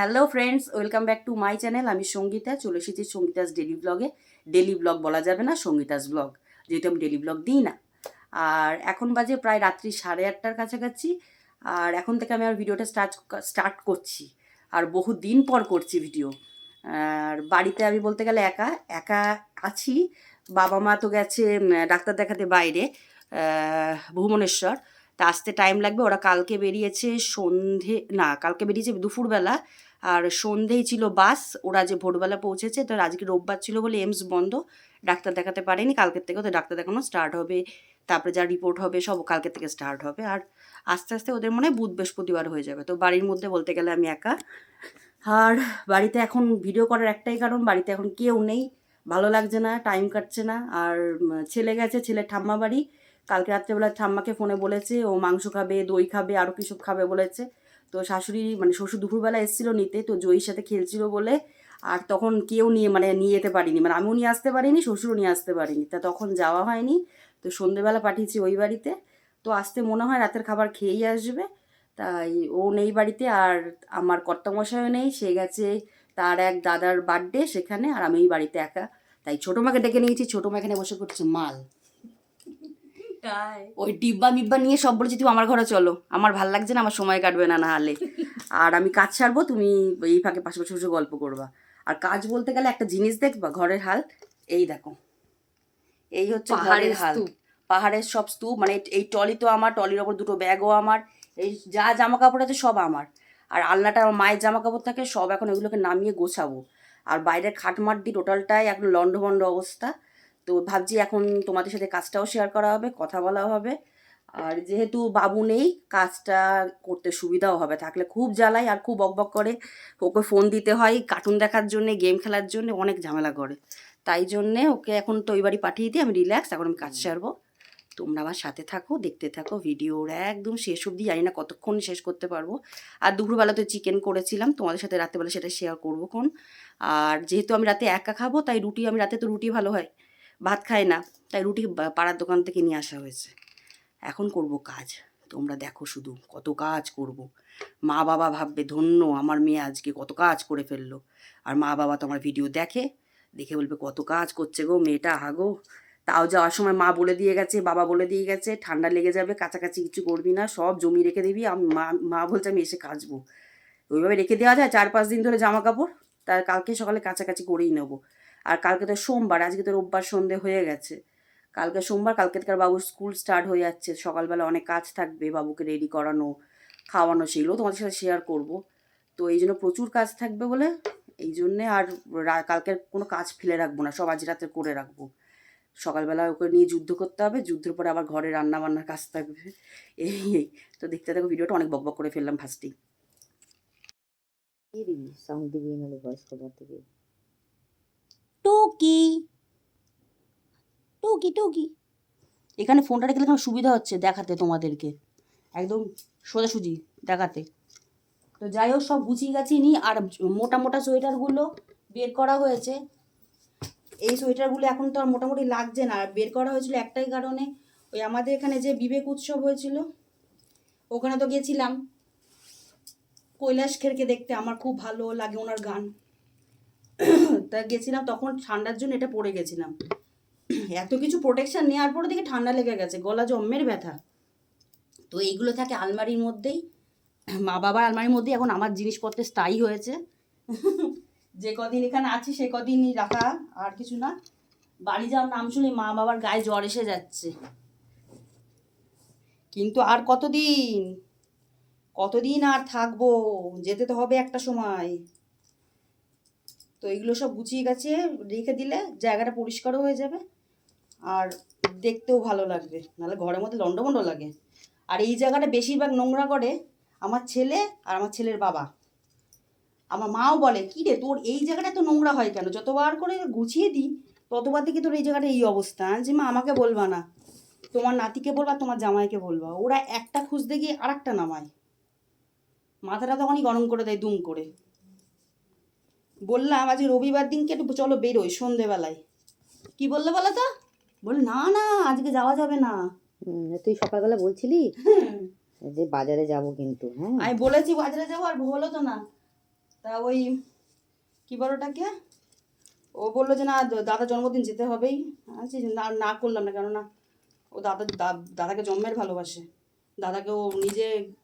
Hello friends welcome back to my channel আমি সঙ্গীতা। চলে এসেছি সঙ্গীতাস ডেলি ব্লগে ডেলি ব্লগ বলা যাবে না, সঙ্গীতাস ব্লগ যেহেতু আমি ডেলি ব্লগ দিই না। আর এখন বাজে প্রায় রাত্রি সাড়ে আটটার কাছাকাছি। আর এখন থেকে আমি আমার ভিডিওটা স্টার্ট স্টার্ট করছি। আর বহু দিন পর করছি ভিডিও আর বাড়িতে আমি বলতে গেলে একা একা আছি। বাবা মা তো গেছে ডাক্তার দেখাতে বাইরে ভুবনেশ্বর। তা আসতে টাইম লাগবে। ওরা কালকে বেরিয়েছে সন্ধে, না, কালকে বেরিয়েছে দুপুরবেলা। আর সন্ধেই ছিল বাস, ওরা যে ভোরবেলা পৌঁছেছে তো আজকে রোববার ছিল বলে এমস বন্ধ। ডাক্তার দেখাতে পারেনি, কালকের থেকে তো ডাক্তার দেখানো স্টার্ট হবে। তারপরে যা রিপোর্ট হবে, সব কালকের থেকে স্টার্ট হবে। আর আস্তে আস্তে ওদের মনে বুধ বৃহস্পতিবার হয়ে যাবে। তো বাড়ির মধ্যে বলতে গেলে আমি একা। আর বাড়িতে এখন ভিডিও করার একটাই কারণ, বাড়িতে এখন কেউ নেই। ভালো লাগছে না টাইম কাটছে না। আর ছেলে গেছে ছেলে ঠাম্মা বাড়ি। কালকে রাত্রেবেলা ঠাম্মাকে ফোনে বলেছে, ও মাংস খাবে, দই খাবে আরও কিছু খাবে বলেছে। তো শাশুড়ি মানে শ্বশুর দুপুরবেলা এসেছিল নিতে, তো জয়ীর সাথে খেলছিল বলে, আর তখন কেউ নিয়ে মানে নিয়ে যেতে পারিনি। মানে আমিও নিয়ে আসতে পারিনি, শ্বশুরও নিয়ে আসতে পারিনি। তা তখন যাওয়া হয়নি, তো সন্ধেবেলা পাঠিয়েছি ওই বাড়িতে। তো আসতে মনে হয় রাতের খাবার খেয়েই আসবে। তাই ও নেই বাড়িতে, আর আমার কর্তামশাইও নেই, সে গেছে তার এক দাদার বার্থডে সেখানে, আর আমি এই বাড়িতে একা। তাই ছোটো মাকে ডেকে নিয়েছি, ছোটো মা এখানে বসে করছে মাল। তাই ওই ডিব্বা মিব্বা নিয়ে সব বলেছি তুমি আমার ঘরে চলো। আমার ভালো লাগছে না আমার সময় কাটবে না নাহলে। আর আমি কাজ ছাড়বো তুমি এই ফাঁকে পাশে পাশে বসে গল্প করবা। আর কাজ বলতে গেলে একটা জিনিস দেখবা ঘরের হাল এই দেখো। এই হচ্ছে পাহাড়ের ঘরের হাল পাহাড়ের সব স্তূপ মানে এই- এই টলি তো আমার টলির ওপর দুটো ব্যাগও আমার এই যা জামা কাপড় আছে সব আমার। আর আলনাটা আমার মায়ের জামা কাপড় থাকে সব এখন এগুলোকে নামিয়ে গোছাবো। আর বাইরের খাটমাট দিয়ে টোটালটাই এখন লন্ডভন্ড অবস্থা। তো ভাবছি এখন তোমাদের সাথে কাজটাও শেয়ার করা হবে কথা বলা হবে। আর যেহেতু বাবু নেই কাজটা করতে সুবিধাও হবে। থাকলে খুব জ্বালায় আর খুব বকবক করে। ওকে ফোন দিতে হয় কার্টুন দেখার জন্যে গেম খেলার জন্য অনেক ঝামেলা করে। তাই জন্যে ওকে এখন তো ওই বাড়ি পাঠিয়ে দিই আমি রিল্যাক্স এখন আমি কাজ সারবো। তোমরা আমার সাথে থাকো দেখতে থাকো ভিডিওর একদম শেষ অবধি জানি না কতক্ষণ শেষ করতে পারব। আর দুপুরবেলা তো চিকেন করেছিলাম তোমাদের সাথে রাত্রেবেলা সেটা শেয়ার করব কোন আর যেহেতু আমি রাতে একা খাব তাই রুটি আমি রাতে তো রুটি ভালো হয়। ভাত খায় না, তাই রুটি পাড়ার দোকান থেকে নিয়ে আসা হয়েছে। এখন করব কাজ। তোমরা দেখো শুধু কত কাজ করব। মা বাবা ভাববে, ধন্য, আমার মেয়ে আজকে কত কাজ করে ফেলল। আর মা বাবা তো আমার ভিডিও দেখে দেখে বলবে, কত কাজ করছে গো মেয়েটা, হাগো। তাও যাওয়ার সময় মা বলে দিয়ে গেছে, বাবা বলে দিয়ে গেছে, ঠান্ডা লেগে যাবে, কাছাকাছি কিছু করবি না, সব জমি রেখে দিবি। আমি মা মা বলছে, আমি এসে কাচবো। ওইভাবে রেখে দেওয়া যায়, চার পাঁচ দিন ধরে জামা কাপড়, তার কালকে সকালে কাছাকাছি করেই নেব। আর কালকে তো সোমবার, আজকে তো রোববার সন্ধে হয়ে গেছে। কালকে সোমবার কালকে আর বাবুর স্কুল স্টার্ট হয়ে যাচ্ছে। সকালবেলা অনেক কাজ থাকবে বাবুকে রেডি করানো, খাওয়ানো, সেগুলো তোমাদের সাথে শেয়ার করব। তো এই জন্য প্রচুর কাজ থাকবে বলে, এই জন্যে আর কালকের কোনো কাজ ফেলে রাখব না, সব আজ রাতে করে রাখব। সকালবেলা ওকে নিয়ে যুদ্ধ করতে হবে, যুদ্ধের পরে আবার ঘরে রান্না বান্নার কাজ থাকবে। এই এই তো দেখতে থাকো ভিডিওটা অনেক বকবক করে ফেললাম ফার্স্টেই সাউন্ড দিবি ভয়েস কভার টুকি। টুকি টুকি। এখানে ফোনটা রেখে আমার সুবিধা হচ্ছে দেখাতে তোমাদেরকে। একদম সোজাসুজি দেখাতে। তো যাই হোক, সব গুছিয়ে গাছিয়ে নিই। আর মোটা মোটা সোয়েটারগুলো বের করা হয়েছে। এই সোয়েটারগুলো এখন তো আর মোটামুটি লাগছে না। আর বের করা হয়েছিল একটাই কারণে, ওই আমাদের এখানে যে বিবেক উৎসব হয়েছিল, ওখানে তো গেছিলাম। কৈলাস খেরকে দেখতে। আমার খুব ভালো লাগে ওনার গান। তা গেছিলাম তখন ঠান্ডার জন্য এটা পরে গেছিলাম। এত কিছু প্রোটেকশন নেওয়ার পরে দেখি ঠান্ডা লেগে গেছে, গলা জম্মের ব্যথা। তো এইগুলো থাকে আলমারির মধ্যেই। মা বাবার আলমারির মধ্যেই এখন আমার জিনিসপত্র স্থায়ী হয়েছে। যে কদিন এখানে আছি সে কদিনই রাখা, আর কিছু না। বাড়ি যাওয়ার নাম শুনে মা বাবার গায়ে জ্বর এসে যাচ্ছে। কিন্তু আর কতদিন? কতদিন আর থাকব? যেতে তো হবে একটা সময়। তো এগুলো সব গুছিয়ে গাছিয়ে রেখে দিলে জায়গাটা পরিষ্কারও হয়ে যাবে আর দেখতেও ভালো লাগবে। নাহলে ঘরের মধ্যে লন্ডভন্ড লাগে। আর এই জায়গাটা বেশিরভাগ নোংরা করে আমার ছেলে আর আমার ছেলের বাবা। আমার মাও বলে, কী রে, তোর এই জায়গাটা তো নোংরা হয় কেন? যতবার করে গুছিয়ে দিই, ততবার থেকে তোর এই জায়গাটা এই অবস্থা। যে মা আমাকে বলবা না। তোমার নাতিকে বলবা, তোমার জামাইকে বলবা। ওরা একটা খুঁজতে গিয়ে আর একটা নামায়। মাথাটা তখনই গরম করে দেয়, দুম করে। বললাম আজকে রবিবার দিনকে একটু চলো বেরোই সন্ধেবেলায়। কি বললে বলো তো? বলে না না আজকে যাওয়া যাবে না। তুই সকালবেলা বলছিলি? যে বাজারে যাব কিন্তু হ্যাঁ। আমি বলেছি বাজারে যাব আর হলো তো না। তা ওই কি বলো ওটাকে? ও বলল যে না দাদা জন্মদিন যেতে হবেই। না না করলাম না কেননা ও দাদা দাদাকে জন্মের ভালোবাসে। দাদাকে ও নিজে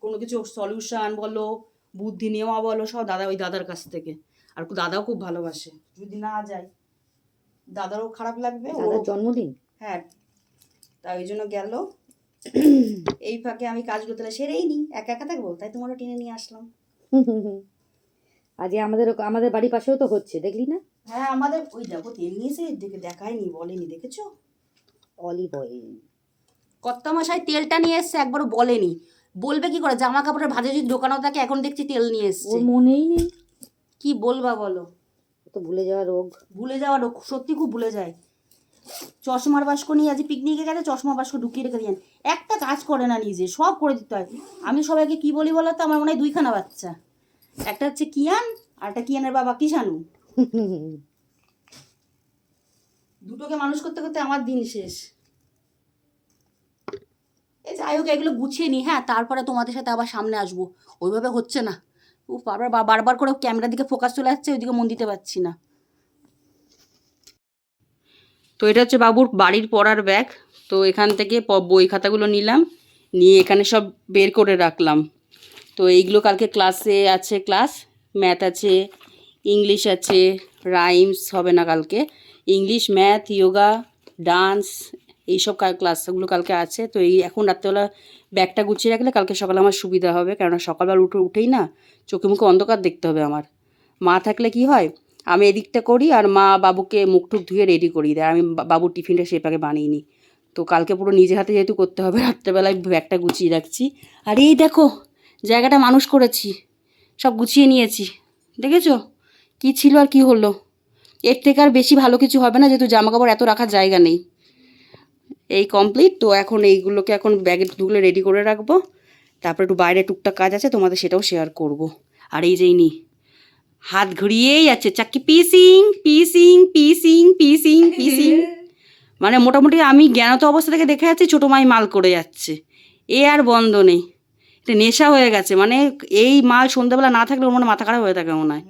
কোনো কিছু সলিউশন বলো বুদ্ধি নেওয়া বলো সব দাদা ওই দাদার কাছ থেকে। আর দাদাও খুব ভালোবাসে। যদি না যাই দাদারও খারাপ লাগবে ও দাদার জন্মদিন? হ্যাঁ তাই ওই জন্য গেল। এই ফাঁকে আমি কাজগুলো তাহলে সেরেই নি একা একা থাকব তাই তোমারও টেনে নিয়ে আসলাম। আজকে আমাদের আমাদের বাড়ির পাশেও তো হচ্ছে দেখলি না? হ্যাঁ আমাদের ওই দেখো তেল নিয়েছে দেখে দেখায়নি বলেনি দেখেছ? অলিভ অয়েল কর্তা মশাই তেলটা নিয়ে এসছে একবারও বলেনি। বলবে কি করে? জামা কাপড়ের ভাজে যদি দোকানেও থাকে এখন দেখছি তেল নিয়ে এসছে। ওর মনেই নেই। কি বলবা বলো? তো ভুলে যাওয়া রোগ। ভুলে যাওয়া রোগ সত্যি খুব ভুলে যায়। চশমার বাস্ক নিয়ে আজ পিকনিকে গেলে চশমার বাস্ক ঢুকিয়ে রেখে দিয়েন একটা কাজ করে না নিজে সব করে দিতে হয়। আমি সবাইকে কি বলি বলো তো? আমার মনে হয় দুইখানা বাচ্চা। একটা হচ্ছে কিয়ান আর একটা কিয়ানের বাবা কিষানু। দুটোকে মানুষ করতে করতে আমার দিন শেষ। এই যাই হোক এগুলো গুছিয়ে নিই হ্যাঁ তারপরে তোমাদের সাথে আবার সামনে আসব। ওইভাবে হচ্ছে না। ও বারবার বারবার করে ক্যামেরার দিকে ফোকাস চলে যাচ্ছে ওইদিকে মন দিতে পারছি না। তো এটা হচ্ছে বাবুর বাড়ির পড়ার ব্যাগ তো এখান থেকে বই খাতাগুলো নিলাম, নিয়ে এখানে সব বের করে রাখলাম। তো এইগুলো কালকে ক্লাসে আছে ক্লাস ম্যাথ আছে ইংলিশ আছে রাইমস হবে না কালকে। ইংলিশ ম্যাথ ইয়োগা ডান্স এইসব ক্লাসগুলো কালকে আছে। তো এই এখন রাত্রেবেলা ব্যাগটা গুছিয়ে রাখলে কালকে সকালে আমার সুবিধা হবে। কেননা সকালবেলা উঠে উঠেই না চোখে মুখে অন্ধকার দেখতে হবে আমার। মা থাকলে কি হয়? আমি এদিকটা করি আর মা বাবুকে মুখ টুক ধুয়ে রেডি করি দেয়। আমি বাবুর টিফিনটা সেপাকে বানিয়ে নিই। তো কালকে পুরো নিজে হাতে যেহেতু করতে হবে, রাত্রেবেলায় ব্যাগটা গুছিয়ে রাখছি। আর এই দেখো, জায়গাটা মানুষ করেছি। সব গুছিয়ে নিয়েছি। দেখেছ? কি ছিল আর কি হলো? এর থেকে আর বেশি ভালো কিছু হবে না, যেহেতু জামাকাপড় এত রাখার জায়গা নেই। এই কমপ্লিট তো এখন এইগুলোকে এখন ব্যাগে ঢুকলে রেডি করে রাখব। তারপরে একটু বাইরে টুকটাক কাজ আছে, তোমাদের সেটাও শেয়ার করব। আর এই যেই নি, হাত ঘুরিয়েই যাচ্ছে, চাকি পিসিং পিসিং পিসিং পিসিং পিসিং। মানে মোটামুটি আমি জ্ঞানত অবস্থা থেকে দেখে যাচ্ছি, ছোটো মাই মাল করে যাচ্ছে। এ আর বন্ধ নেই। এটা নেশা হয়ে গেছে মানে এই মাল সন্ধ্যাবেলা না থাকলে ওর মনে মাথা খারাপ হয়ে থাকে মনে হয়।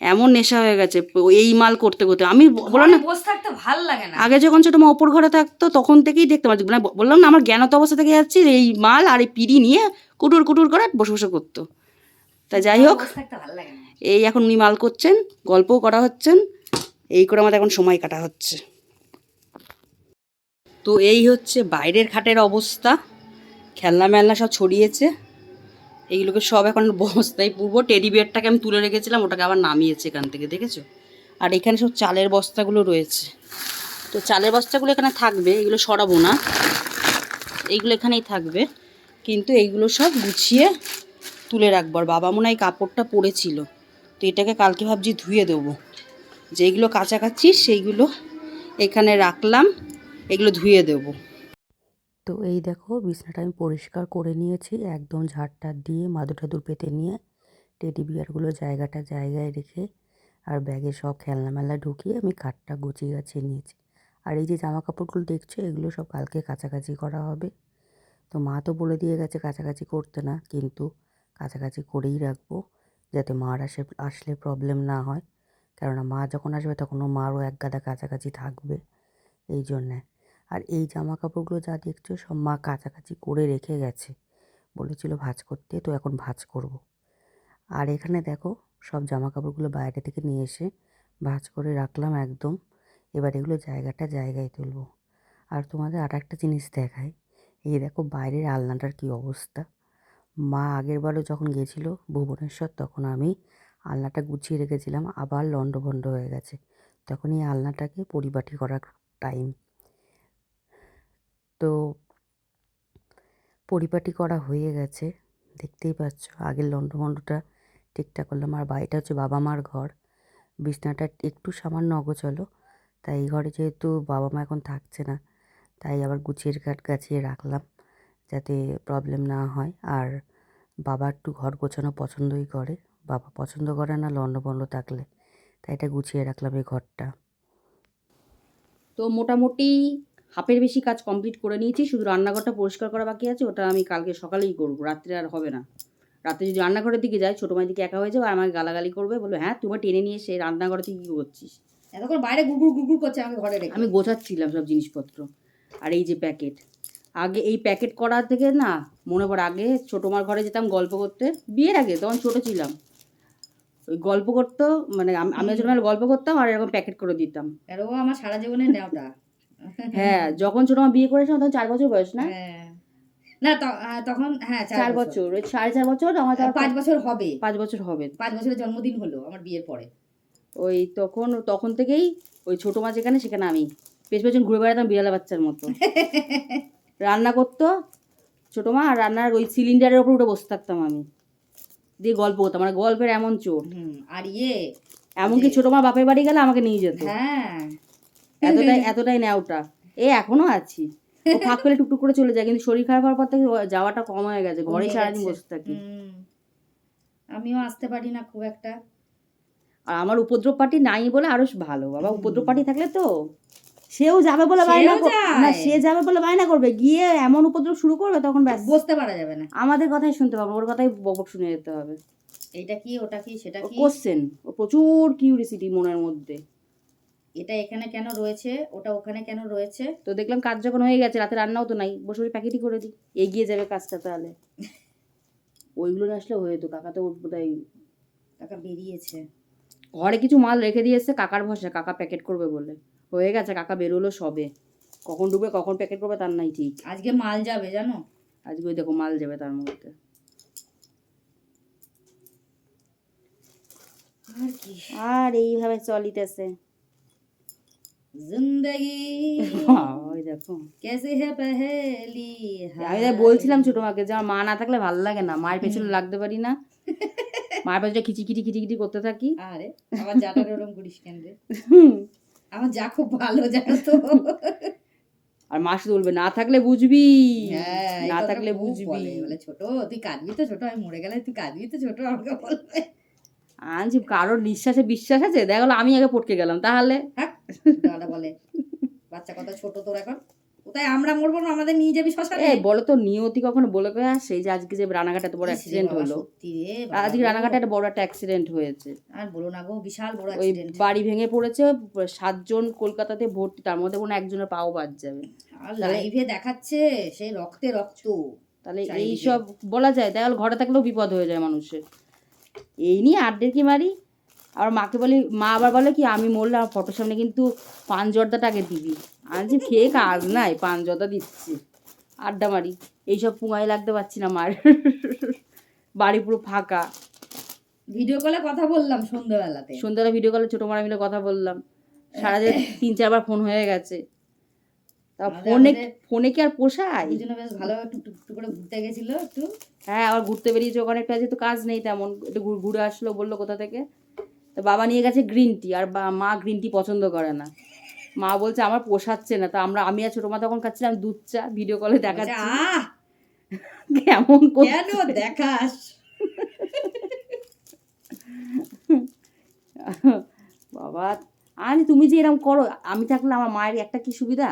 এমন নেশা হয়ে গেছে এই মাল করতে করতে। আমি বললাম না বসে থাকতে ভালো লাগে না। আগে যখন ছোটো মা ওপর ঘরে থাকতো তখন থেকেই দেখতে পাচ্ছি মানে বললাম না আমার জ্ঞানত অবস্থা থেকে যাচ্ছি এই মাল আর এই পিড়ি নিয়ে কুটুর কুটুর করে বসে বসে করতো। তা যাই হোক এই এখন উনি মাল করছেন গল্পও করা হচ্ছেন এই করে আমাদের এখন সময় কাটা হচ্ছে। তো এই হচ্ছে বাইরের খাটের অবস্থা খেলনা মেলনা সব ছড়িয়েছে। এইগুলোকে সব এখন বস্তায় পূর্ব। টেডি বিয়ারটাকে আমি তুলে রেখেছিলাম, ওটাকে আবার নামিয়েছে এখান থেকে, দেখেছ? আর এখানে সব চালের বস্তাগুলো রয়েছে। তো চালের বস্তাগুলো এখানে থাকবে, এগুলো সরাবো না। এইগুলো এখানেই থাকবে। কিন্তু এইগুলো সব গুছিয়ে তুলে রাখব। আর বাবা মনে হয় কাপড়টা পরেছিল। তো এটাকে কালকে ভাবছি ধুয়ে দেবো। যেইগুলো কাছাকাছি সেইগুলো এখানে রাখলাম। এগুলো ধুয়ে দেবো। তো এই দেখো বিছনাটা আমি পরিষ্কার করে নিয়েছি, একদম ঝাড়টার দিয়ে মাদুর টাদুর পেতে নিয়ে টেডি বিয়ারগুলো জায়গাটা জায়গায় রেখে আর ব্যাগে সব খেলনা মেলা ঢুকিয়ে আমি খাটটা গুছিয়ে গাছিয়ে নিয়েছি। আর এই যে জামা কাপড়গুলো দেখছ এগুলো সব কালকে কাছাকাছি করা হবে। তো মা তো বলে দিয়ে গেছে কাছাকাছি করতে না, কিন্তু কাছাকাছি করেই রাখব যাতে মার আসে, আসলে প্রবলেম না হয়। কেননা মা যখন আসবে তখনও মারও এক গাদা কাছাকাছি থাকবে। এই জন্যে আর এই জামা কাপড়গুলো যা দেখছ সব মা কাছাকাছি করে রেখে গেছে। বলেছিল, ভাজ করতে, তো এখন ভাঁজ করব। আর এখানে দেখো, সব জামা কাপড়গুলো বাইরে থেকে নিয়ে এসে ভাঁজ করে রাখলাম একদম। এবার এগুলো জায়গাটা জায়গায় তুলবো। আর তোমাদের আর একটা জিনিস দেখাই। এই দেখো, বাইরের আলনাটার কি অবস্থা। মা আগের বারও যখন গেছিল ভুবনেশ্বর, তখন আমি আলনাটা গুছিয়ে রেখেছিলাম, আবার লণ্ডভণ্ড হয়ে গেছে। তখন এই আলনাটাকে পরিপাটি করার টাইম তো পরিপাটি করা হয়ে গেছে, দেখতেই পাচ্ছ। আগের লণ্ডভণ্ডটা ঠিকঠাক করলাম। আর বাড়িটা হচ্ছে বাবা মার ঘর। বিছনাটা একটু সামান্য অগোছলো। তাই এই ঘরে যেহেতু বাবা মা এখন থাকছে না, তাই আবার গুছিয়ে কাট গাছিয়ে রাখলাম যাতে প্রবলেম না হয়। আর বাবা একটু ঘর গোছানো পছন্দই করে। বাবা পছন্দ করে না লণ্ডভণ্ড থাকলে, তাই এটা গুছিয়ে রাখলাম এই ঘরটা। তো মোটামুটি হাফের বেশি কাজ কমপ্লিট করে নিয়েছি শুধু রান্নাঘরটা পরিষ্কার করা বাকি আছে ওটা আমি কালকে সকালেই করব রাত্রে আর হবে না। রাতে যদি রান্নাঘরের দিকে যায় ছোটো মায়ের দিকে একা হয়ে যাবে আর আমাকে গালাগালি করবে বলবে হ্যাঁ তোমার টেনে নিয়ে সে রান্নাঘরে তুই কী করছিস? এতক্ষণ বাইরে গুড়গুড় গুড়গুড় করছে আমাকে ঘরে রেখে। আমি গোছাচ্ছিলাম সব জিনিসপত্র। আর এই যে প্যাকেট আগে এই প্যাকেট করার থেকে না মনে পড়ে আগে ছোটো মার ঘরে যেতাম গল্প করতে বিয়ের আগে তখন ছোটো ছিলাম। ওই গল্প করতো মানে আম- আমি ছোটোবেলায় গল্প করতাম আর এরকম প্যাকেট করে দিতাম। ও আমার সারা জীবনের নেওটা হ্যাঁ যখন ছোটো মা বিয়ে করেছিলাম তখন চার বছর বয়স না? হ্যাঁ। না তখন হ্যাঁ চার বছর। ওই সাড়ে চার বছর আমার পাঁচ বছর হবে। পাঁচ বছর হবে। পাঁচ বছরের জন্মদিন হলো আমার বিয়ের পরে। ওই তখন তখন থেকেই ওই ছোটো মা যেখানে সেখানে আমি। পেছ পেছন ঘুরে বেড়াতাম বিড়ালে বাচ্চার মতো। রান্না করতো ছোটো মা আর রান্নার ওই সিলিন্ডারের ওপর উঠে বসে থাকতাম আমি। দিয়ে গল্প করতাম মানে গল্পের এমন চোর আর ইয়ে এমনকি ছোটো মা বাপের বাড়ি গেলে আমাকে নিয়ে যেত। হ্যাঁ। এতটাই এতটাই নেওটা এ এখনও আছি। ও ফাঁক পেলে টুকটুক করে চলে যায় কিন্তু শরীর খারাপ হওয়ার পর থেকে যাওয়াটা কম হয়ে গেছে ঘরে সারাদিন বসে থাকি। আমিও আসতে পারি না খুব একটা। আর আমার উপদ্রব পার্টি নাই বলে আরও ভালো। বাবা উপদ্রব পার্টি থাকলে তো সেও যাবে বলে বায়না না সে যাবে বলে বায়না করবে। গিয়ে এমন উপদ্রব শুরু করবে তখন ব্যাস। বসতে পারা যাবে না। আমাদের কথাই শুনতে পাবো ওর কথাই বকবক শুনে যেতে হবে। এটা কি ওটা কি সেটা কি? কোশ্চেন প্রচুর কিউরিসিটি মনের মধ্যে। এটা এখানে কেন রয়েছে? ওটা ওখানে কেন রয়েছে? তো দেখলাম কাজ যখন হয়ে গেছে রাতে রান্নাও তো নাই বসে বসে প্যাকেটই করে দিই। এগিয়ে যাবে কাজটা তাহলে। ওইগুলো আসলে হয়ে তো কাকা তো বোধহয় কাকা বেরিয়েছে। ঘরে কিছু মাল রেখে দিয়েছে কাকার ভরসা কাকা প্যাকেট করবে বলে। হয়ে গেছে কাকা বেরোলো সবে। কখন ডুবে কখন প্যাকেট করবে তার নাই ঠিক। আজকে মাল যাবে জানো? আজকে ওই দেখো মাল যাবে তার মধ্যে। আর কি। আর এইভাবে চলিতেছে। বলছিলাম ছোট মাকে যে আমার মা না থাকলে ভালো লাগে না মায়ের পেছনে লাগতে পারি না। মায়ের পেছনে খিচিকিটি খিচিকিটি করতে থাকি। আরে আমার জাটার ওরম করিস কেন রে? আমার যা খুব ভালো জানো তো। আর মা শুধু বলবে না থাকলে বুঝবি। হ্যাঁ, না থাকলে বুঝবি। ছোট তুই কাঁদবি তো ছোট আমি মরে গেলে তুই কাঁদবি তো ছোট আমাকে বলবে। আনছি কারোর নিঃশ্বাসে বিশ্বাস আছে? দেখা গেলো আমি আগে পটকে গেলাম তাহলে? হ্যাঁ, বলে। বাচ্চা কথা ছোট তোর এখন। কোথায় আমরা মরবো না? আমাদের নিয়ে যাবি শ্মশানে? এ বলো তো নিয়তি কখনো বলে আসে যে আজকে যে রানাঘাটে এত বড় অ্যাক্সিডেন্ট হলো? আজকে রানাঘাটে একটা বড় একটা অ্যাক্সিডেন্ট হয়েছে। আর বলো না গো বিশাল বড় অ্যাক্সিডেন্ট বাড়ি ভেঙে পড়েছে সাতজন কলকাতাতে ভর্তি তার মধ্যে কোনো একজনের পাও বাদ যাবে। আর লাইভে দেখাচ্ছে সেই রক্তে রক্ত। তাহলে। এই সব বলা যায় তাই ঘরে থাকলেও বিপদ হয়ে যায় মানুষের। এই নিয়ে আড্ডের কি মারি? আর মাকে বলি মা আবার বলে কি আমি মরলে আমার ফটোর সামনে কিন্তু পান জর্দাটা আগে দিবি। আমি বলছি, খেয়ে কাজ নাই পান জর্দা দিচ্ছি। আড্ডা মারি। এইসব পুঙাই লাগতে পারছি না মার। বাড়ি পুরো ফাঁকা। ভিডিও কলে কথা বললাম সন্ধ্যাবেলাতে। সন্ধ্যাবেলা ভিডিও কলে ছোটো মারা মিলে কথা বললাম। সারা যে তিন চারবার ফোন হয়ে গেছে। তা ফোনে ফোনে কি আর পোষায়? দুজনে বেশ ভালো একটু টুকটুক করে ঘুরতে গেছিল একটু। হ্যাঁ আবার ঘুরতে বেরিয়েছে ওখানে একটা যেহেতু কাজ নেই তেমন একটু ঘুরে আসলো বলল কোথা থেকে। তো বাবা নিয়ে গেছে গ্রিন টি আর মা গ্রিন টি পছন্দ করে না। মা বলছে আমার পোষাচ্ছে না তো আমরা আমি আর ছোটো মা তখন খাচ্ছিলাম দুধ চা ভিডিও কলে দেখাচ্ছি। কেমন কেন দেখাস? বাবা আরে তুমি যে এরকম করো আমি থাকলে আমার মায়ের একটা কি সুবিধা?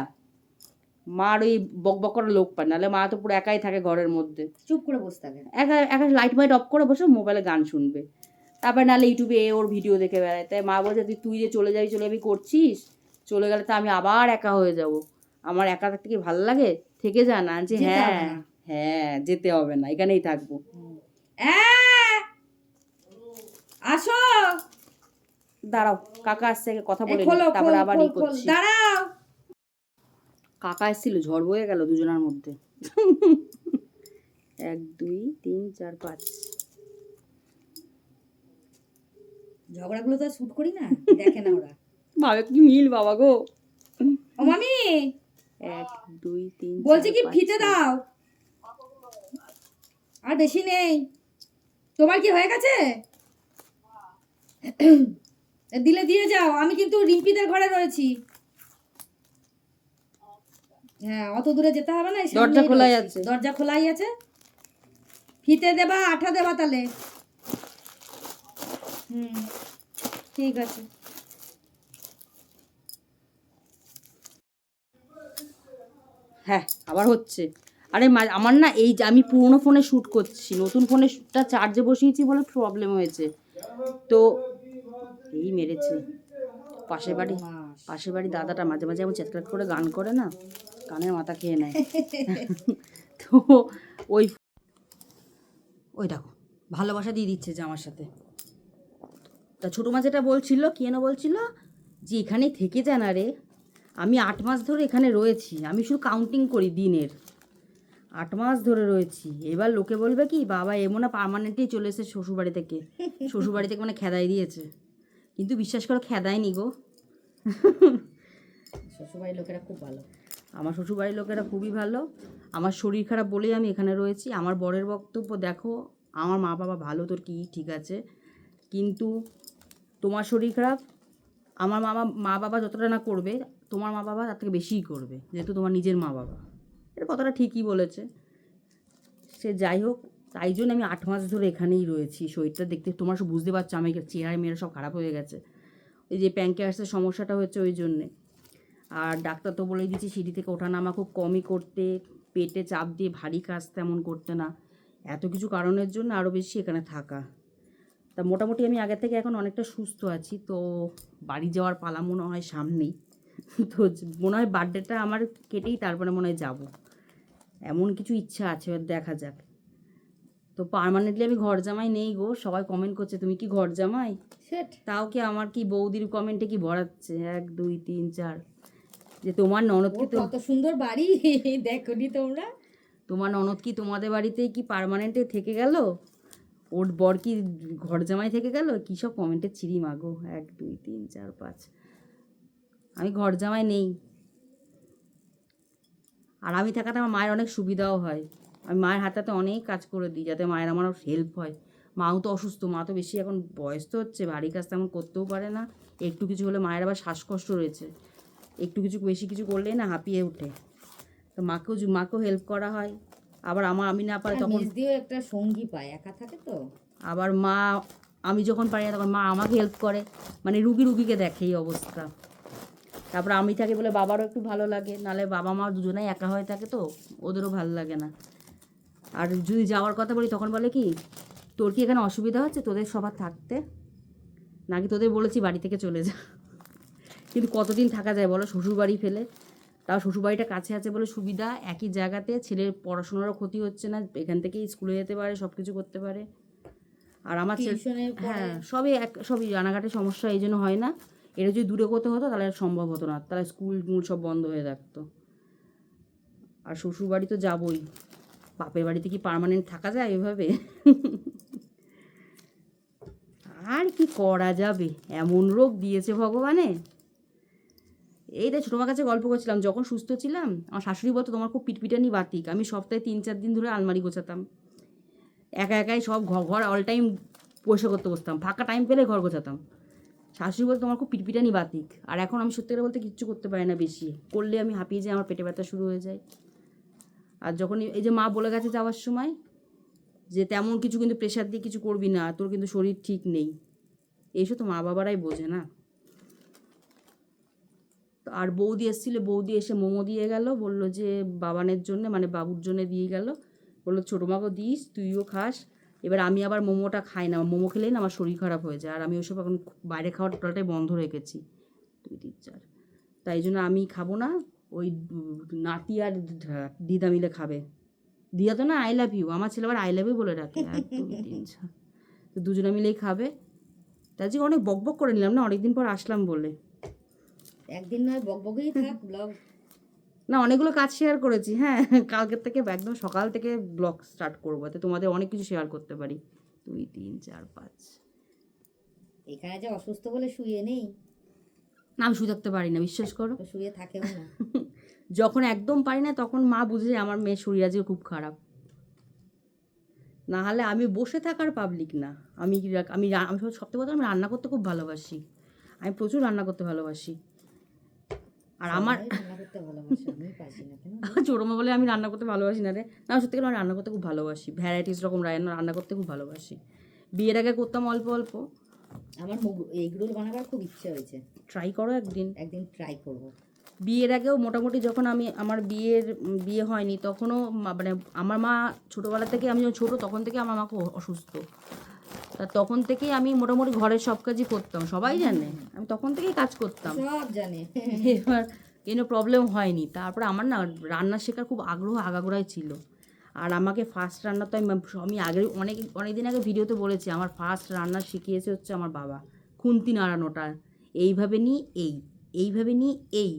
মার ওই বক বক করার লোক পায় নাহলে মা তো পুরো একাই থাকে ঘরের মধ্যে। চুপ করে বসে থাকে। একা একা লাইট মাইট অফ করে বসে মোবাইলে গান শুনবে। তারপরে নাহলে ইউটিউবে এ ওর ভিডিও দেখে বেড়ায়। তাই মা বলছে তুই তুই যে চলে যাবি চলে যাবি করছিস চলে গেলে তো আমি আবার একা হয়ে যাব। আমার একা থাকতে কি ভালো লাগে? থেকে যা না। যে হ্যাঁ হ্যাঁ যেতে হবে না এখানেই থাকব! আসো। দাঁড়াও কাকা আসছে কথা বলে তারপরে আবার ই করছি। দাঁড়াও। কাকা এসেছিল ঝড় বয়ে গেল দুজনের মধ্যে। এক দুই তিন চার পাঁচ। ঝগড়াগুলো তো শুট করি না দেখে না ওরা। ভাবে কি মিল বাবা গো। ও মামি! এক দুই তিন বলছি কি ফিতে দাও। আর বেশি নেই। তোমার কি হয়ে গেছে? দিলে দিয়ে যাও আমি কিন্তু রিম্পিদের ঘরে রয়েছি। হ্যাঁ অত দূরে যেতে হবে না দরজা খোলাই আছে। দরজা খোলাই আছে। ফিতে দেবা আঠা দেবা তাহলে হুম ঠিক আছে। হ্যাঁ আবার হচ্ছে। আরে আমার না এই যে আমি পুরোনো ফোনে শ্যুট করছি নতুন ফোনেটা চার্জে বসিয়েছি বলে প্রবলেম হয়েছে। তো এই মেরেছে। পাশের বাড়ি। পাশের বাড়ি দাদাটা মাঝে মাঝে এমন চেতকাট করে গান করে না? কানের মাথা খেয়ে নেয়। তো ওই ওই দেখো ভালোবাসা দিয়ে দিচ্ছে যে আমার সাথে। তা ছোটো মা যেটা বলছিল কি যেন বলছিল যে এখানে থেকে যা না রে আমি আট মাস ধরে এখানে রয়েছি আমি শুধু কাউন্টিং করি দিনের। আট মাস ধরে রয়েছি। এবার লোকে বলবে কি বাবা এমন না পার্মানেন্টলি চলে এসেছে শ্বশুরবাড়ি থেকে। শ্বশুরবাড়ি থেকে মানে খেদাই দিয়েছে। কিন্তু বিশ্বাস করো খেদায়নি গো। শ্বশুরবাড়ির লোকেরা খুব ভালো। আমার শ্বশুরবাড়ির লোকেরা খুবই ভালো। আমার শরীর খারাপ বলেই আমি এখানে রয়েছি। আমার বরের বক্তব্য দেখো, আমার মা বাবা ভালো, তোর কী ঠিক আছে? কিন্তু তোমার শরীর খারাপ, আমার মা মা বাবা যতটা না করবে, তোমার মা বাবা তার থেকে বেশিই করবে, যেহেতু তোমার নিজের মা বাবা। এটা কথাটা ঠিকই বলেছে। সে যাই হোক, তাই জন্য আমি আট মাস ধরে এখানেই রয়েছি। শরীরটা দেখতে, তোমরা সব বুঝতে পারছ আমি চেহারা, মেয়েরা সব খারাপ হয়ে গেছে। ওই যে প্যাঙ্কেয়ার্সের সমস্যাটা হয়েছে ওই জন্যে। আর ডাক্তার তো বলেই দিচ্ছে সিঁড়ি থেকে ওঠানামা খুব কমই করতে পেটে চাপ দিয়ে ভারী কাজ তেমন করতে না। এত কিছু কারণের জন্য আরও বেশি এখানে থাকা। তা মোটামুটি আমি আগের থেকে এখন অনেকটা সুস্থ আছি তো বাড়ি যাওয়ার পালা মনে হয় সামনেই। তো মনে হয় বার্থডেটা আমার কেটেই তারপরে মনে হয় যাব। এমন কিছু ইচ্ছা আছে এবার দেখা যাক। তো পার্মানেন্টলি আমি ঘর জামাই নেই গো সবাই কমেন্ট করছে তুমি কি ঘর জামাই? সেট তাও কি আমার কি বৌদির কমেন্টে কি ভরাচ্ছে? এক দুই তিন চার। যে তোমার ননদ কি তো কত সুন্দর বাড়ি। দেখোনি তোমরা। তোমার ননদ কি তোমাদের বাড়িতেই কি পার্মানেন্টে থেকে গেল? ওর বর কি ঘর জামাই থেকে গেল? কী সব কমেন্টে ছিরি মাগো। এক দুই তিন চার পাঁচ। আমি ঘর জামাই নেই। আর আমি থাকাতে আমার মায়ের অনেক সুবিধাও হয়। আমি মায়ের হাতাতে অনেক কাজ করে দিই যাতে মায়ের আমার হেল্প হয়। মাও তো অসুস্থ মা তো বেশি এখন বয়স তো হচ্ছে ভারী কাজ তেমন করতেও পারে না। একটু কিছু হলে মায়ের আবার শ্বাসকষ্ট রয়েছে। একটু কিছু বেশি কিছু করলেই না হাঁপিয়ে ওঠে। তো মাকেও মাকেও হেল্প করা হয়। আবার আমার আমি না পারি তখন দিয়েও একটা সঙ্গী পায় একা থাকে তো। আবার মা আমি যখন পারি না তখন মা আমাকে হেল্প করে। মানে রুগী রুগীকে দেখে এই অবস্থা। তারপর আমি থাকি বলে বাবারও একটু ভালো লাগে। নাহলে বাবা মা দুজনেই একা হয়ে থাকে তো ওদেরও ভালো লাগে না। আর যদি যাওয়ার কথা বলি তখন বলে কি তোর কি এখানে অসুবিধা হচ্ছে? তোদের সবার থাকতে? নাকি তোদের বলেছি বাড়ি থেকে চলে যা। কিন্তু কতদিন থাকা যায় বলো? শ্বশুরবাড়ি ফেলে। তাও শ্বশুরবাড়িটা কাছে আছে বলে সুবিধা। একই জায়গাতে ছেলের পড়াশোনারও ক্ষতি হচ্ছে না। এখান থেকেই স্কুলে যেতে পারে সব কিছু করতে পারে। আর আমার হ্যাঁ সবই এক সবই রানাঘাটের সমস্যা এই জন্য হয় না। এটা যদি দূরে করতে হতো তাহলে সম্ভব হতো না। তাহলে স্কুল মূল সব বন্ধ হয়ে থাকতো। আর শ্বশুরবাড়ি তো যাবই। বাপের বাড়িতে কি পার্মানেন্ট থাকা যায় এভাবে? আর কি করা যাবে? এমন রোগ দিয়েছে ভগবানে। এই রে ছোটো মার কাছে গল্প করছিলাম, যখন সুস্থ ছিলাম, আমার শাশুড়ি বলতো, তোমার খুব পিটপিটানি বাতিক, আমি সপ্তাহে তিন চার দিন ধরে আলমারি গোছাতাম। একা একাই সব ঘর অল টাইম পয়সা করতে বসতাম, ফাঁকা টাইম পেলে ঘর গোছাতাম। শাশুড়ি বলতো, তোমার খুব পিটপিটানি বাতিক, আর এখন আমি সত্যি করে বলতে কিচ্ছু করতে পারি না বেশি, করলে আমি হাঁপিয়ে যাই, আমার পেটে ব্যথা শুরু হয়ে যায়। আর যখন এই যে মা বলে গেছে যাওয়ার সময়, যে তেমন কিছু কিন্তু প্রেশার দিয়ে কিছু করবি না, তোর কিন্তু শরীর ঠিক নেই। এইসব তো মা বাবারাই বোঝে না। আর বৌদি এসেছিল, বৌদি এসে মোমো দিয়ে গেল, বলল যে বাবানের জন্য মানে বাবুর জন্য দিয়ে গেল। বলল, ছোটো মাকেও দিস, তুইও খাস। এবার আমি আবার মোমোটা খাই না, মোমো খেলেই না আমার শরীর খারাপ হয়ে যায়। আর আমি ওসব এখন বাইরে খাওয়ার টোটালটাই বন্ধ রেখেছি চার তাই জন্য আমি খাব না, ওই নাতি আর দিদা মিলে খাবে। দিদা তো না আই লাভ ইউ আমার ছেলে আবার আই লাভ ইউ বলে চার তো দুজনে মিলেই খাবে। তাই যে অনেক বক বক করে নিলাম না, অনেকদিন পর আসলাম বলে। একদিন নয় বকবকেই থাক ব্লগ না অনেকগুলো কাজ শেয়ার করেছি হ্যাঁ। কালকের থেকে একদম সকাল থেকে ব্লগ স্টার্ট করব এতে তোমাদের অনেক কিছু শেয়ার করতে পারি। দুই তিন চার পাঁচ। এখানে যে অসুস্থ বলে শুয়ে নেই। না আমি শুয়ে থাকতে পারি না বিশ্বাস করো। শুয়ে থাকেও না। যখন একদম পারি না তখন মা বুঝে আমার মেয়ের শরীর আজকে খুব খারাপ। না হলে আমি বসে থাকার পাবলিক না। আমি আমি আমি কথা আমি রান্না করতে খুব ভালোবাসি। আমি প্রচুর রান্না করতে ভালোবাসি। আর আমার ছোটো বলে আমি রান্না করতে ভালোবাসি না রে। না সত্যি আমি রান্না করতে খুব ভালোবাসি। ভ্যারাইটিস রকম রান্না রান্না করতে খুব ভালোবাসি। বিয়ের আগে করতাম অল্প অল্প। আমার এগরোল বানাবার খুব ইচ্ছে হয়েছে। ট্রাই করো একদিন। একদিন ট্রাই করব। বিয়ের আগেও মোটামুটি যখন আমি আমার বিয়ের বিয়ে হয়নি তখনও মানে আমার মা ছোটোবেলা থেকে আমি যখন ছোটো তখন থেকে আমার মা খুব অসুস্থ। তা তখন থেকেই আমি মোটামুটি ঘরের সব কাজই করতাম সবাই জানে। আমি তখন থেকেই কাজ করতাম। সব জানে। এবার কোনো প্রবলেম হয়নি। তারপরে আমার না রান্না শেখার খুব আগ্রহ আগাগোড়াই ছিল। আর আমাকে ফার্স্ট রান্না তো আমি আমি আগে অনেক অনেক দিন আগে ভিডিওতে বলেছি আমার ফার্স্ট রান্না শিখিয়েছে হচ্ছে আমার বাবা। খুন্তি নাড়ানোটা। এইভাবে নিয়ে এই এইভাবে নিয়ে এই।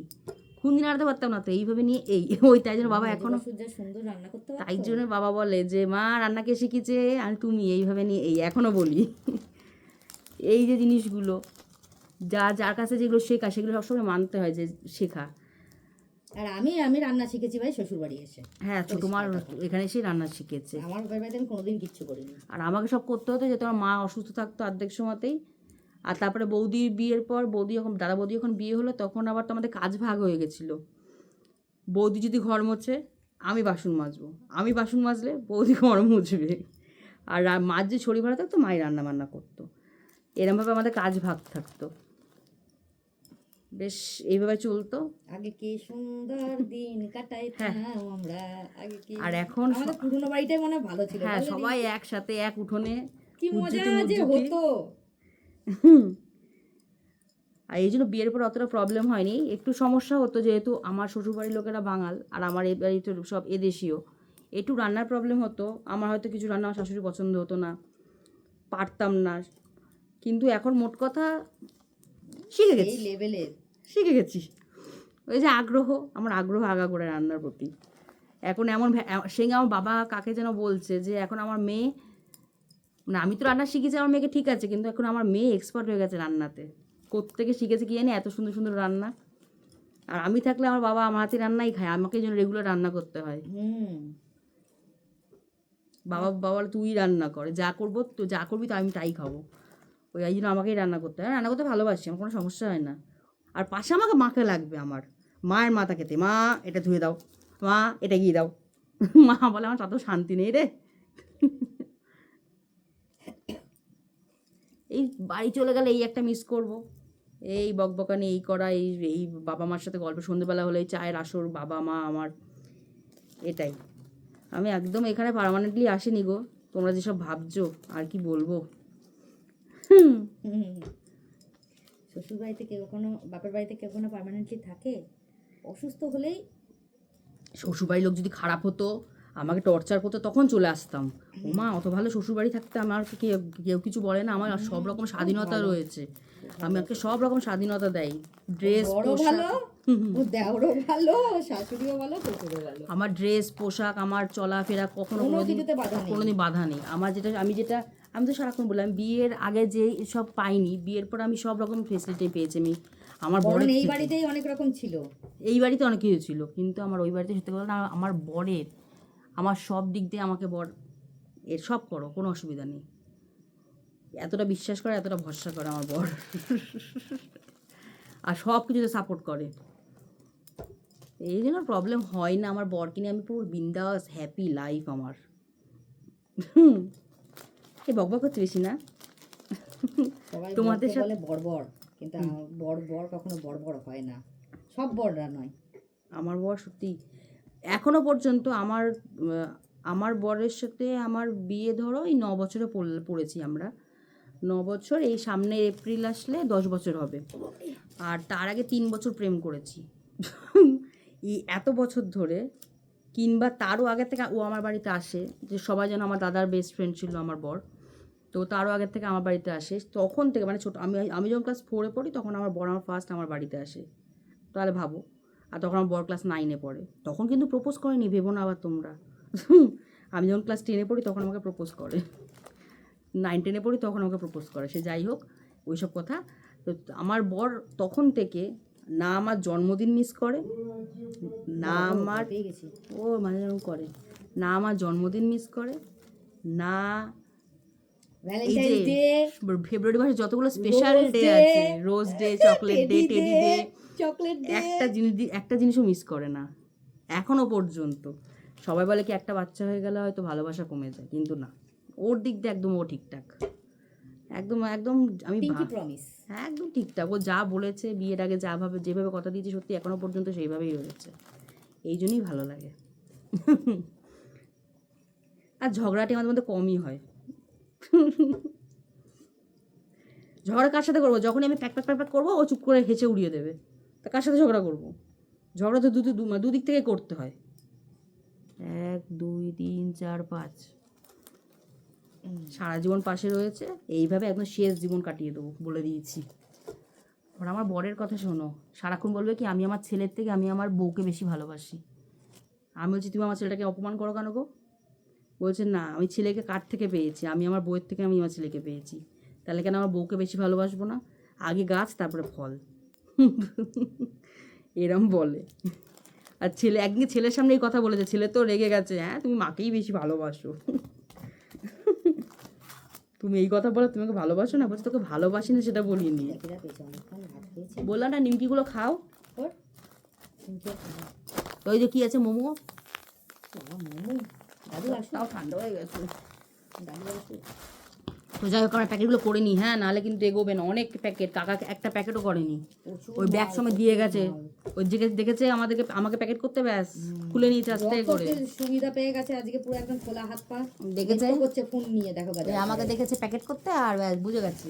খুন্তি নাড়াতে পারতাম না তো এইভাবে নিয়ে এই ওই তাই জন্য বাবা এখনও সূর্য সুন্দর রান্না করতে তাই জন্য বাবা বলে যে মা রান্নাকে শিখেছে? আর তুমি এইভাবে নিয়ে এই এখনও বলি। এই যে জিনিসগুলো যা যার কাছে যেগুলো শেখা সেগুলো সবসময় মানতে হয় যে শেখা। আর আমি আমি রান্না শিখেছি ভাই শ্বশুর বাড়ি এসে। হ্যাঁ ছোট মা এখানে এসে রান্না শিখেছে। আমার বাড়িতে আমি কোনোদিন কিচ্ছু করিনি। আর আমাকে সব করতে হতো যেহেতু আমার মা অসুস্থ থাকতো অর্ধেক সময়তেই। আর তারপরে বৌদির বিয়ের পর বৌদি যখন দাদা বৌদি যখন বিয়ে হলো তখন আবার তো আমাদের কাজ ভাগ হয়ে গেছিল। বৌদি যদি ঘর মোছে আমি বাসন মাজবো। আমি বাসন মাজলে বৌদি ঘর মুছবে। আর মার যে ছড়ি ভাড়া থাকতো মাই রান্না বান্না করতো। এরমভাবে আমাদের কাজ ভাগ থাকতো। বেশ এইভাবে চলতো। আগে কি সুন্দর দিন কাটাইতাম আমরা? আগে কি আর এখন আমাদের পুরনো বাড়িটাই মনে ভালো ছিল হ্যাঁ সবাই একসাথে এক উঠোনে কি মজা যে হতো। আর এই জন্য বিয়ের পর অতটা প্রবলেম হয়নি। একটু সমস্যা হতো যেহেতু আমার শ্বশুরবাড়ির লোকেরা বাঙাল আর আমার এই বাড়িতে সব এদেশীয়। একটু রান্নার প্রবলেম হতো আমার হয়তো কিছু রান্না আমার শাশুড়ি পছন্দ হতো না পারতাম না। কিন্তু এখন মোট কথা শিখে গেছি। লেভেলের শিখে গেছি। ওই যে আগ্রহ আমার আগ্রহ আগা করে রান্নার প্রতি। এখন এমন ভ্যা- এ- সে আমার বাবা কাকে যেন বলছে যে এখন আমার মেয়ে না আমি তো রান্না শিখেছি আমার মেয়েকে ঠিক আছে কিন্তু এখন আমার মেয়ে এক্সপার্ট হয়ে গেছে রান্নাতে। কোত্থেকে শিখেছে কি জানি এত সুন্দর সুন্দর রান্না। আর আমি থাকলে আমার বাবা আমার হাতে রান্নাই খায় আমাকে যেন রেগুলার রান্না করতে হয়। হুম। বাবা বাবা বলে, তুই রান্না করে যা করব তো যা করবি তো আমি তাই খাব। ওই এই জন্য আমাকেই রান্না করতে হয়। রান্না করতে ভালোবাসি আমার কোনো সমস্যা হয় না। আর পাশে আমাকে মাকে লাগবে আমার। মায়ের মাথা খেতে মা এটা ধুয়ে দাও। মা এটা গিয়ে দাও। মা বলে আমার তত শান্তি নেই রে। এই বাড়ি চলে গেলে এই একটা মিস করব। এই বকবকানি এই করা এই এই বাবা মার সাথে গল্প সন্ধ্যেবেলা হলে চায়ের আসর বাবা মা আমার এটাই। আমি একদম এখানে পার্মানেন্টলি আসিনি গো। তোমরা যেসব ভাবছ আর কি বলব। শ্বশুর বাড়িতে কেউ কোনো বাপের বাড়িতে কেউ কোনো পার্মানেন্টলি থাকে? অসুস্থ হলেই শ্বশুরবাড়ির লোক যদি খারাপ হতো আমাকে টর্চার করতো তখন চলে আসতাম। ও মা অত ভালো শ্বশুরবাড়ি থাকতে আমার কেউ কেউ কিছু বলে না? আমার সব রকম স্বাধীনতা রয়েছে। আমি আমাকে সব রকম স্বাধীনতা দেয় ড্রেস ভালো? দেওরও ভালো শাশুড়িও ভালো শ্বশুরও ভালো। আমার ড্রেস পোশাক আমার চলাফেরা কখনো কোনো কোনোদিন বাধা নেই। কোনোদিন বাধা নেই। আমার যেটা আমি যেটা আমি তো সারাক্ষণ বললাম বিয়ের আগে যে সব পাইনি বিয়ের পর আমি সব রকম ফেসিলিটি পেয়েছি আমি। আমার বরের এই বাড়িতেই অনেক রকম ছিল। এই বাড়িতে অনেক কিছু ছিল কিন্তু আমার ওই বাড়িতে সত্যি কথা আমার বরের আমার সব দিক দিয়ে আমাকে বর এর সব করো কোনো অসুবিধা নেই। এতটা বিশ্বাস করে এতটা ভরসা করে আমার বর। আর সব কিছুতে সাপোর্ট করে। এই জন্য প্রবলেম হয় না আমার বরকে নিয়ে আমি পুরো বিন্দাস হ্যাপি লাইফ আমার। এ বকবক করতে বেশি না। তোমাদের সাথে- বড় কিন্তু বড় বড় কখনো বড় বড় হয় না। সব বড়রা নয়। আমার বর সত্যি এখনও পর্যন্ত আমার আমার বরের সাথে আমার বিয়ে ধরো, এই ন বছরে পড়েছি আমরা। ন বছর, এই সামনে এপ্রিল আসলে দশ বছর হবে। আর তার আগে তিন বছর প্রেম করেছি। এই এত বছর ধরে, কিংবা তারও আগে থেকে ও আমার বাড়িতে আসে, যে সবাই যেন আমার দাদার বেস্ট ফ্রেন্ড ছিল আমার বর, তো তারও আগের থেকে আমার বাড়িতে আসে। তখন থেকে মানে ছোটো, আমি আমি যখন ক্লাস ফোরে পড়ি, তখন আমার বর আমার ফার্স্ট আমার বাড়িতে আসে। তাহলে ভাবো আর তখন আমার বড় ক্লাস নাইনে পড়ে। তখন কিন্তু প্রপোজ করেনি ভেবো না আবার তোমরা। আমি যখন ক্লাস টেনে পড়ি তখন আমাকে প্রপোজ করে। নাইন টেনে পড়ি তখন আমাকে প্রপোজ করে। সে যাই হোক ওইসব কথা। তো আমার বর তখন থেকে না আমার জন্মদিন মিস করে না আমার পেয়ে গেছি। ও মানে করে। না আমার জন্মদিন মিস করে না ডে ফেব্রুয়ারি মাসে যতগুলো স্পেশাল ডে আছে rose day chocolate day teddy day chocolate day একটা জিনিস একটা জিনিসও মিস করে না এখনও পর্যন্ত। সবাই বলে কি একটা বাচ্চা হয়ে গেলে হয়তো ভালোবাসা কমে যায় কিন্তু না। ওর দিক দিয়ে একদম ও ঠিকঠাক। একদম একদম আমি প্রমিস হ্যাঁ একদম ঠিকঠাক। ও যা বলেছে বিয়ের আগে যা ভাবে যেভাবে কথা দিয়েছে সত্যি এখনও পর্যন্ত সেইভাবেই রয়েছে এই জন্যই ভালো লাগে। আর ঝগড়াটি আমাদের মধ্যে কমই হয়। ঝগড়া কার সাথে করব? যখনই আমি প্যাক প্যাক প্যাক প্যাক করব, ও চুপ করে হেসে উড়িয়ে দেবে। তা কার সাথে ঝগড়া করব? ঝগড়া তো দু, দুদিক থেকে করতে হয়। এক, দুই, তিন, চার, পাঁচ। সারা জীবন পাশে রয়েছে। এইভাবে একদম শেষ জীবন কাটিয়ে দেবো, বলে দিয়েছি। আর আমার বরের কথা শোনো। সারাক্ষণ বলবে কি, আমি আমার ছেলের থেকে আমি আমার বউকে বেশি ভালোবাসি। আমি বলছি, তুমি আমার ছেলেটাকে অপমান করো কেন গো? বলছে না আমি ছেলেকে কার থেকে পেয়েছি? আমি আমার বউয়ের থেকে আমি আমার ছেলেকে পেয়েছি। তাহলে কেন আমার বউকে বেশি ভালোবাসবো না? আগে গাছ তারপরে ফল। এরম বলে। আর ছেলে একদিন ছেলের সামনে এই কথা বলেছে ছেলে তো রেগে গেছে হ্যাঁ তুমি মাকেই বেশি ভালোবাসো। তুমি এই কথা বলে তোমাকে ভালোবাসো না? বলছে তোকে ভালোবাসি না সেটা ভাত খেয়েছে বললাম না নিমকিগুলো খাও। ওই যে কি আছে মোমো? মোমো? তাও ঠান্ডা হয়ে গেছে। তো যাই হোক আমরা প্যাকেটগুলো করে নিই হ্যাঁ নাহলে কিন্তু এগোবে না অনেক প্যাকেট কাকা একটা প্যাকেটও করেনি। ওই ব্যাগ সময় দিয়ে গেছে। ওই যে দেখেছে আমাদেরকে আমাকে প্যাকেট করতে ব্যাস। খুলে নিয়েছে আস্তে করে। সুবিধা পেয়ে গেছে আজকে পুরো একদম খোলা হাত পা। দেখেছে? করছে ফোন নিয়ে দেখো আমাকে দেখেছে প্যাকেট করতে আর ব্যাস বুঝে গেছে।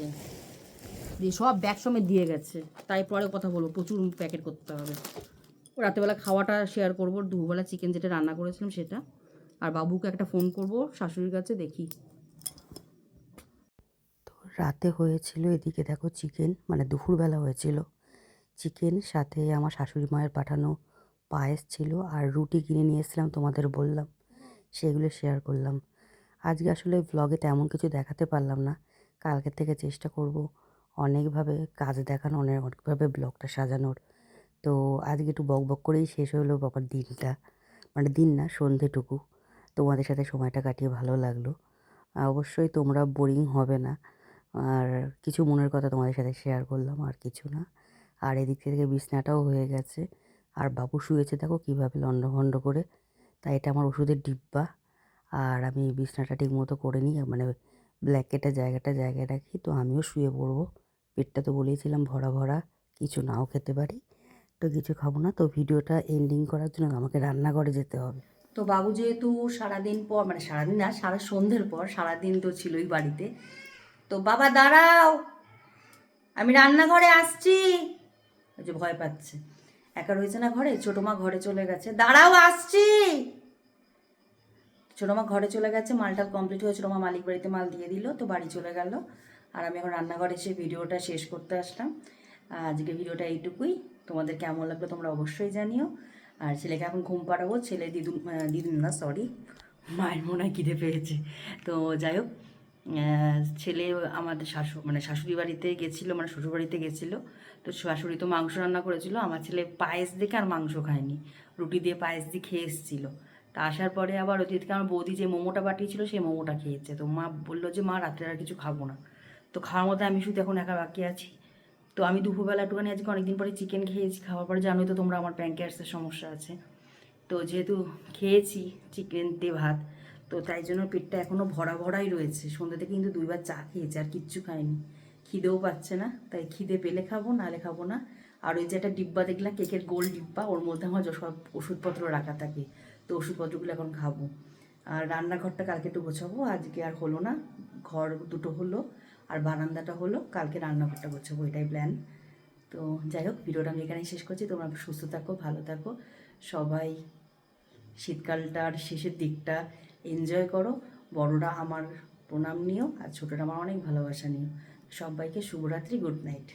দিয়ে সব ব্যাগ সময় দিয়ে গেছে। তাই পরে কথা বলব প্রচুর প্যাকেট করতে হবে। রাতেবেলা খাওয়াটা শেয়ার করব। দুপুরবেলা চিকেন যেটা রান্না করেছিলাম সেটা। আর বাবুকে একটা ফোন করব, শাশুড়ির কাছে দেখি। তো রাতে হয়েছিল এদিকে দেখো চিকেন মানে দুপুরবেলা হয়েছিল। চিকেন সাথে আমার শাশুড়ি মায়ের পাঠানো পায়েস ছিল আর রুটি কিনে নিয়ে এসেছিলাম তোমাদের বললাম, সেগুলো শেয়ার করলাম। আজকে আসলে ব্লগে তেমন কিছু দেখাতে পারলাম না কালকের থেকে চেষ্টা করব অনেকভাবে কাজ দেখানো, অনেক, অনেকভাবে ব্লগটা সাজানোর। তো আজকে একটু বক বক করেই শেষ হলো বাবার দিনটা মানে দিন না, সন্ধেটুকু। তোমাদের সাথে সময়টা কাটিয়ে ভালো লাগল। অবশ্যই তোমরা বোরিং হবে না। আর কিছু মনের কথা তোমাদের সাথে শেয়ার করলাম, আর কিছু না। আর এদিক থেকে বিছনাটাও হয়ে গেছে। আর বাবু শুয়েছে দেখো কীভাবে লন্ডভন্ড করে। তাই এটা আমার ওষুধের ডিব্বা। আর আমি বিছনাটা ঠিক মতো করে নিই মানে ব্ল্যাঙ্কেটের জায়গাটা, জায়গায় রাখি। তো আমিও শুয়ে পড়ব। পেটটা তো বলেইছিলাম ভরা ভরা, কিছু নাও খেতে পারি। তো কিছু খাব না। তো ভিডিওটা এন্ডিং করার জন্য আমাকে রান্নাঘরে যেতে হবে। তো বাবু যেহেতু সারাদিন পর মানে সারাদিন না, সারা সন্ধ্যের পর, সারাদিন তো ছিলই বাড়িতে। তো বাবা, দাঁড়াও। আমি রান্নাঘরে আসছি। যে ভয় পাচ্ছে। একা রয়েছে না ঘরে? ছোটো মা ঘরে চলে গেছে। দাঁড়াও, আসছি। ছোটো মা ঘরে চলে গেছে, মালটা কমপ্লিট হয়ে ছোটো মা মালিক বাড়িতে মাল দিয়ে দিল, তো বাড়ি চলে গেল। আর আমি এখন রান্নাঘরে এসে ভিডিওটা শেষ করতে আসলাম। আজকে ভিডিওটা এইটুকুই। তোমাদের কেমন লাগল তোমরা অবশ্যই জানিও। আর ছেলেকে এখন ঘুম পাড়াবো। ছেলে আহ, দিদুন না সরি মায়ের মনে খিদে পেয়েছে। তো যাই হোক ছেলে আমাদের শাশু মানে শাশুড়ি বাড়িতে গেছিল মানে শ্বশুর বাড়িতে গেছিল। তো শাশুড়ি তো মাংস রান্না করেছিল। আমার ছেলে পায়েস দেখে আর মাংস খায়নি। রুটি দিয়ে পায়েস দিয়ে খেয়ে এসেছিল। তা আসার পরে আবার ওদিকে আমার বৌদি যে মোমোটা পাঠিয়েছিল সেই মোমোটা খেয়েছে। তো মা বলল যে মা রাত্রে আর কিছু খাব না। তো খাওয়ার মধ্যে আমি শুধু এখন একা বাকি আছি। তো আমি দুপুরবেলা একটুখানি আজকে অনেকদিন পরে চিকেন খেয়েছি, খাওয়ার পরে জানোই তো তোমরা আমার প্যাঙ্কিয়ার্সের সমস্যা আছে। তো যেহেতু খেয়েছি চিকেন দিয়ে ভাত, তো তাই জন্য পেটটা এখনও ভরা ভরাই রয়েছে। সন্ধ্যে থেকে কিন্তু দুইবার চা খেয়েছে, আর কিচ্ছু খাইনি। খিদেও পাচ্ছে না, তাই খিদে পেলে খাব, নাহলে খাব না। আর ওই যে একটা ডিব্বা দেখলাম, কেকের গোল ডিব্বা, ওর মধ্যে আমার সব ওষুধপত্র রাখা থাকে, তো ওষুধপত্রগুলো এখন খাব। আর রান্নাঘরটা কালকে একটু গোছাবো, আজকে আর হলো না, ঘর দুটো হলো। আর বারান্দাটা হলো, কালকে রান্নাঘরটা গোছাবো, এটাই প্ল্যান তো যাই হোক, ভিডিওটা আমি এখানেই শেষ করছি। তোমরা সুস্থ থাকো, ভালো থাকো। সবাই শীতকালটার শেষের দিকটা এনজয় করো। বড়রা আমার প্রণাম নিও, আর ছোটোরা আমার অনেক ভালোবাসা নিও। সবাইকে শুভরাত্রি গুড নাইট